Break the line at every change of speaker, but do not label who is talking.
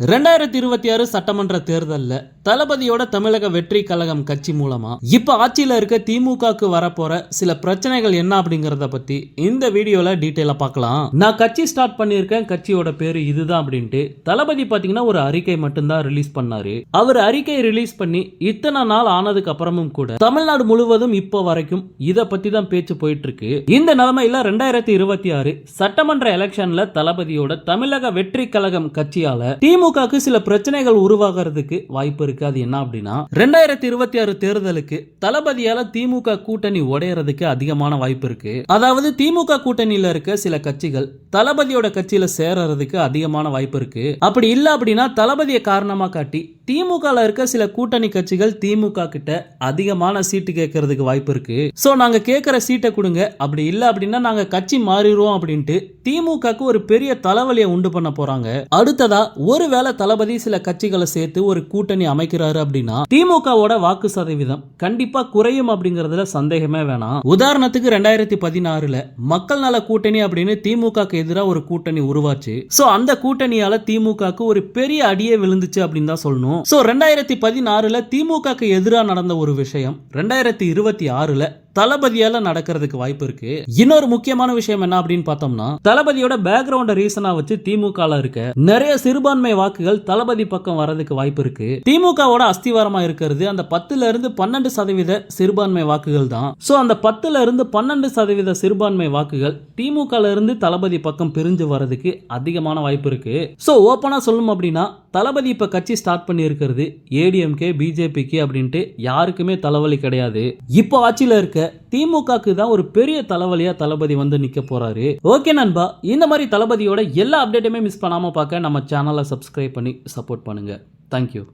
ரெண்டாயிரத்தி இருபத்தி ஆறு சட்டமன்ற தேர்தல்ல தளபதியோட தமிழக வெற்றி கழகம் கட்சி மூலமா இப்ப ஆட்சியில இருக்க திமுகக்கு வரப்போற சில பிரச்சனைகள் என்ன அப்படிங்கறத பத்தி இந்த வீடியோல டீட்டெயிலா பார்க்கலாம். நான் கட்சி ஸ்டார்ட் பண்ணியிருக்கேன் கட்சியோட பேரு இதுதான் அப்படின்ட்டு தளபதி பாத்தீங்கன்னா ஒரு அறிக்கை மட்டும்தான் ரிலீஸ் பண்ணாரு. அவர் அறிக்கை ரிலீஸ் பண்ணி இத்தனை நாள் ஆனதுக்கு அப்புறமும் கூட தமிழ்நாடு முழுவதும் இப்போ வரைக்கும் இத பத்தி தான் பேச்சு போயிட்டு இருக்கு இந்த நிலைமையில ரெண்டாயிரத்தி இருபத்தி ஆறு சட்டமன்ற எலெக்ஷன்ல தளபதியோட தமிழக வெற்றி கழகம் கட்சியால திமுக திமுகக்கு சில பிரச்சனைகள் உருவாகிறதுக்கு வாய்ப்பு இருக்கு. அது என்ன அப்படின்னா ரெண்டாயிரத்தி இருபத்தி ஆறு தேர்தலுக்கு தளபதியால திமுக கூட்டணி உடையறதுக்கு அதிகமான வாய்ப்பு இருக்கு. அதாவது திமுக கூட்டணியில இருக்க சில கட்சிகள் தளபதியோட கட்சியில சேரறதுக்கு அதிகமான வாய்ப்பு இருக்கு. அப்படி இல்ல அப்படின்னா தளபதியை காரணமா காட்டி திமுகல இருக்க சில கூட்டணி கட்சிகள் திமுக கிட்ட அதிகமான சீட்டு கேட்கறதுக்கு வாய்ப்பு இருக்கு. சோ நாங்க கேட்கிற சீட்டை கொடுங்க. அப்படி இல்ல அப்படின்னா நாங்க கட்சி மாறிடுவோம் அப்படின்ட்டு திமுகக்கு ஒரு பெரிய தலைவலியை உண்டு பண்ண போறாங்க. அடுத்ததா ஒருவேளை தளபதி சில கட்சிகளை சேர்த்து ஒரு கூட்டணி அமைக்கிறாரு அப்படின்னா திமுகவோட வாக்கு சதவீதம் கண்டிப்பா குறையும் அப்படிங்கறதுல சந்தேகமே வேணாம். உதாரணத்துக்கு ரெண்டாயிரத்தி பதினாறுல மக்கள் நல கூட்டணி அப்படின்னு திமுகக்கு எதிராக ஒரு கூட்டணி உருவாச்சு. சோ அந்த கூட்டணியால திமுகக்கு ஒரு பெரிய அடியே விழுந்துச்சு அப்படின்னு தான் சொல்லணும். சோ ரெண்டாயிரத்தி பதினாறுல திமுகக்கு எதிராக நடந்த ஒரு விஷயம் ரெண்டாயிரத்தி இருபத்தி ஆறுல தளபதியால நடக்கிறதுக்கு வாய்ப்பு இருக்கு. இன்னொரு முக்கியமான விஷயம் என்ன அப்படின்னு பார்த்தோம்னா தளபதியோட பேக்ரவுண்ட ரீசனா வச்சு திமுக இருக்க நிறைய சிறுபான்மை வாக்குகள் தளபதி பக்கம் வரதுக்கு வாய்ப்பு இருக்கு. திமுகவோட அஸ்திவாரமா இருக்கிறது அந்த பத்துல இருந்து பன்னெண்டு சதவீத சிறுபான்மை வாக்குகள் தான். சோ அந்த பத்துல இருந்து பன்னெண்டு சதவீத சிறுபான்மை வாக்குகள் திமுக இருந்து தளபதி பக்கம் பிரிஞ்சு வர்றதுக்கு அதிகமான வாய்ப்பு இருக்கு. சோ ஓப்பனா சொல்லணும் அப்படின்னா தளபதி இப்ப கட்சி ஸ்டார்ட் பண்ணியிருக்கிறது ஏடிஎம்கே பிஜேபிக்கு அப்படின்ட்டு யாருக்குமே தலைவலி கிடையாது. இப்போ ஆட்சியில் இருக்க திமுகக்கு தான் ஒரு பெரிய தலைவலியா தளபதி வந்து நிக்க போறாரு. ஓகே நண்பா இந்த மாதிரி தளபதியோட எல்லா அப்டேட்டுமே மிஸ் பண்ணாமல் பார்க்க நம்ம சேனலை சப்ஸ்கிரைப் பண்ணி சப்போர்ட் பண்ணுங்க. தேங்க்யூ